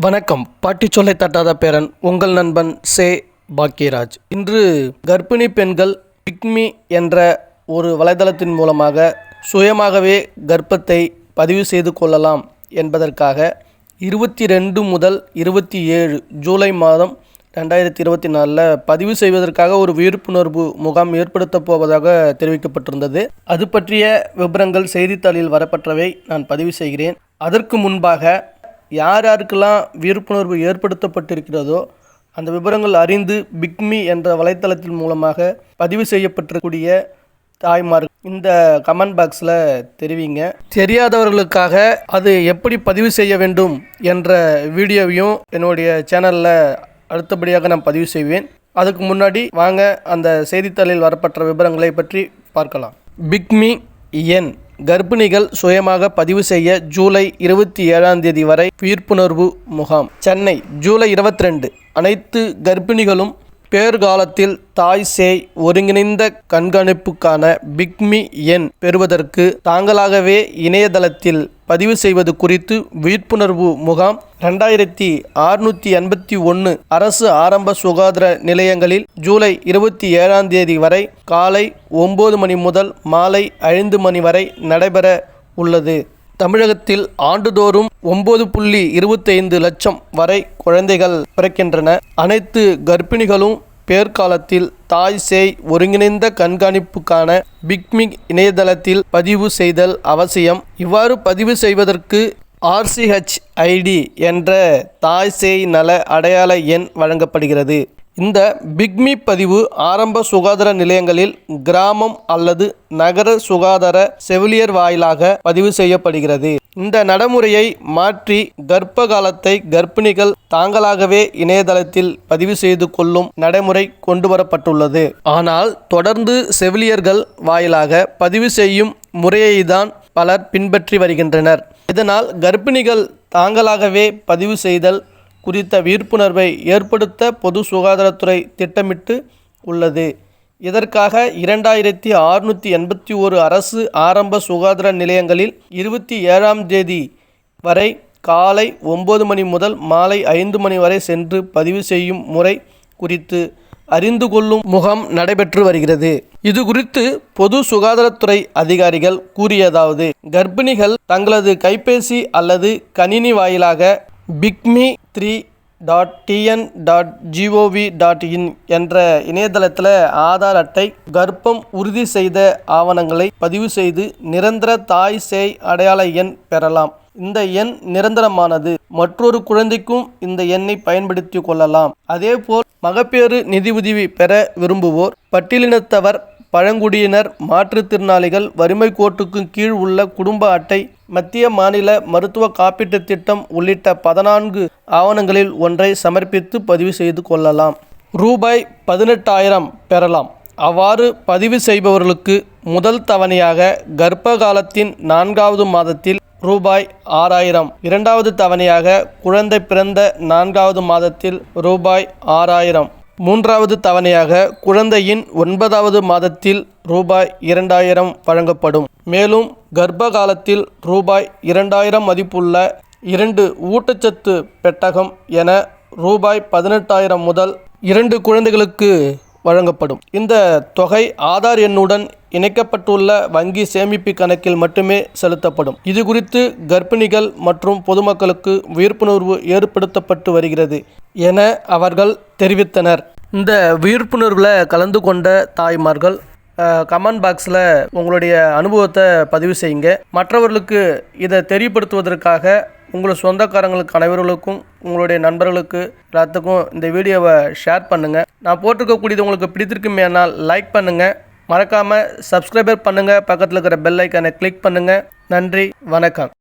வணக்கம். பாட்டி சொல்லை தட்டாத பேரன் உங்கள் நண்பன் சே. பாக்கியராஜ். இன்று கர்ப்பிணி பெண்கள் பிக்மி என்ற ஒரு வலைதளத்தின் மூலமாக சுயமாகவே கர்ப்பத்தை பதிவு செய்து கொள்ளலாம் என்பதற்காக இருபத்தி ரெண்டு முதல் இருபத்தி ஏழு ஜூலை மாதம் ரெண்டாயிரத்தி இருபத்தி நாலில் பதிவு செய்வதற்காக ஒரு விழிப்புணர்வு முகாம் ஏற்படுத்தப் போவதாக தெரிவிக்கப்பட்டிருந்தது. அது பற்றிய விவரங்கள் செய்தித்தாளில் வரப்பட்டவை நான் பதிவு செய்கிறேன். அதற்கு முன்பாக யார் யாருக்கெல்லாம் விழிப்புணர்வு ஏற்படுத்தப்பட்டிருக்கிறதோ அந்த விவரங்கள் அறிந்து பிக்மி என்ற வலைத்தளத்தின் மூலமாக பதிவு செய்யப்பட்டிருக்கக்கூடிய தாய்மார் இந்த கமெண்ட் பாக்ஸில் தெரிவிங்க. தெரியாதவர்களுக்காக அது எப்படி பதிவு செய்ய வேண்டும் என்ற வீடியோவையும் என்னுடைய சேனலில் அடுத்தபடியாக நான் பதிவு செய்வேன். அதுக்கு முன்னாடி வாங்க அந்த செய்தித்தாளில் வரப்பட்ட விவரங்களை பற்றி பார்க்கலாம். பிக்மி என் கர்ப்பிணிகள் சுயமாக பதிவு செய்ய ஜூலை இருபத்தி ஏழாம் தேதி வரை விழிப்புணர்வு முகாம். சென்னை ஜூலை இருபத்தி ரெண்டு. அனைத்து கர்ப்பிணிகளும் பேர்காலத்தில் தாய் சேய் ஒருங்கிணைந்த கண்காணிப்புக்கான பிக்மி எண் பெறுவதற்கு தாங்களாகவே இணையதளத்தில் பதிவு செய்வது குறித்து விழிப்புணர்வு முகாம் ரெண்டாயிரத்தி அறுநூற்றி எண்பத்தி ஒன்று அரசு ஆரம்ப சுகாதார நிலையங்களில் ஜூலை இருபத்தி ஏழாம் தேதி வரை காலை ஒம்பது மணி முதல் மாலை ஐந்து மணி வரை நடைபெற உள்ளது. தமிழகத்தில் ஆண்டுதோறும் ஒம்பது புள்ளி இருபத்தைந்து லட்சம் வரை குழந்தைகள் பிறக்கின்றன. அனைத்து கர்ப்பிணிகளும் பேர்காலத்தில் தாய் சேய் ஒருங்கிணைந்த கண்காணிப்புக்கான பிக்மிக் இணையதளத்தில் பதிவு செய்தல் அவசியம். இவ்வாறு பதிவு செய்வதற்கு ஆர்சிஹெச் ஐடி என்ற தாய் சேய் நல அடையாள எண் வழங்கப்படுகிறது. இந்த பிக்மி பதிவு ஆரம்ப சுகாதார நிலையங்களில் கிராமம் அல்லது நகர சுகாதார செவிலியர் வாயிலாக பதிவு செய்யப்படுகிறது. இந்த நடைமுறையை மாற்றி கர்ப்ப காலத்தை கர்ப்பிணிகள் தாங்களாகவே இணையதளத்தில் பதிவு செய்து கொள்ளும் நடைமுறை கொண்டு வரப்பட்டுள்ளது ஆனால் தொடர்ந்து செவிலியர்கள் வாயிலாக பதிவு செய்யும் முறையை தான் பலர் பின்பற்றி வருகின்றனர். இதனால் கர்ப்பிணிகள் தாங்களாகவே பதிவு செய்தல் குறித்த விழிப்புணர்வை ஏற்படுத்த பொது சுகாதாரத்துறை திட்டமிட்டு உள்ளது. இதற்காக இரண்டாயிரத்தி அறுநூற்றி எண்பத்தி ஒரு அரசு ஆரம்ப சுகாதார நிலையங்களில் இருபத்தி ஏழாம் தேதி வரை காலை ஒம்பது மணி முதல் மாலை ஐந்து மணி வரை சென்று பதிவு செய்யும் முறை குறித்து அறிந்து கொள்ளும் முகாம் நடைபெற்று வருகிறது. இது குறித்து பொது சுகாதாரத்துறை அதிகாரிகள் கூறியதாவது கர்ப்பிணிகள் தங்களது கைபேசி அல்லது கணினி வாயிலாக picme three dot TN dot GOV dot in என்ற இணையதளத்தில் ஆதார் அட்டை கர்ப்பம் உறுதி செய்த ஆவணங்களை பதிவு செய்து நிரந்தர தாய் சேய் அடையாள எண் பெறலாம். இந்த எண் நிரந்தரமானது. மற்றொரு குழந்தைக்கும் இந்த எண்ணை பயன்படுத்தி கொள்ளலாம். அதேபோல் மகப்பேறு நிதி உதவி பெற விரும்புவோர் பட்டியலினத்தவர் பழங்குடியினர் மாற்றுத்திறனாளிகள் வறுமை கோட்டுக்கு கீழ் உள்ள குடும்ப அட்டை மத்திய மாநில மருத்துவ காப்பீட்டுத் திட்டம் உள்ளிட்ட பதினான்கு ஆவணங்களில் ஒன்றை சமர்ப்பித்து பதிவு செய்து கொள்ளலாம். ரூபாய் பதினெட்டாயிரம் பெறலாம். அவ்வாறு பதிவு செய்பவர்களுக்கு முதல் தவணையாக கர்ப்ப காலத்தின் நான்காவது மாதத்தில் ரூபாய் ஆறாயிரம் இரண்டாவது தவணையாக குழந்தை பிறந்த நான்காவது மாதத்தில் ரூபாய் ஆறாயிரம் மூன்றாவது தவணையாக குழந்தையின் ஒன்பதாவது மாதத்தில் ரூபாய் இரண்டாயிரம் வழங்கப்படும். மேலும் கர்ப்ப காலத்தில் ரூபாய் இரண்டாயிரம் மதிப்புள்ள இரண்டு ஊட்டச்சத்து பெட்டகம் என ரூபாய் பதினெட்டாயிரம் முதல் இரண்டு குழந்தைகளுக்கு வழங்கப்படும். இந்த தொகை ஆதார் எண்ணுடன் இணைக்கப்பட்டுள்ள வங்கி சேமிப்பு கணக்கில் மட்டுமே செலுத்தப்படும். இது குறித்து கர்ப்பிணிகள் மற்றும் பொதுமக்களுக்கு விழிப்புணர்வு ஏற்படுத்தப்பட்டு வருகிறது என அவர்கள் தெரிவித்தனர். இந்த விழிப்புணர்வில் கலந்து கொண்ட தாய்மார்கள் கமெண்ட் பாக்ஸில் உங்களுடைய அனுபவத்தை பதிவு செய்யுங்க. மற்றவர்களுக்கு இதை தெரியப்படுத்துவதற்காக உங்கள் சொந்தக்காரங்களுக்கு அனைவர்களுக்கும் உங்களுடைய நண்பர்களுக்கு எல்லாத்துக்கும் இந்த வீடியோவை ஷேர் பண்ணுங்கள் நான் போட்டிருக்கக்கூடியது உங்களுக்கு பிடித்திருக்குமேனால் லைக் பண்ணுங்கள் மறக்காமல் சப்ஸ்கிரைபர் பண்ணுங்கள் பக்கத்தில் இருக்கிற பெல் ஐக்கானை கிளிக் பண்ணுங்கள் நன்றி. வணக்கம்.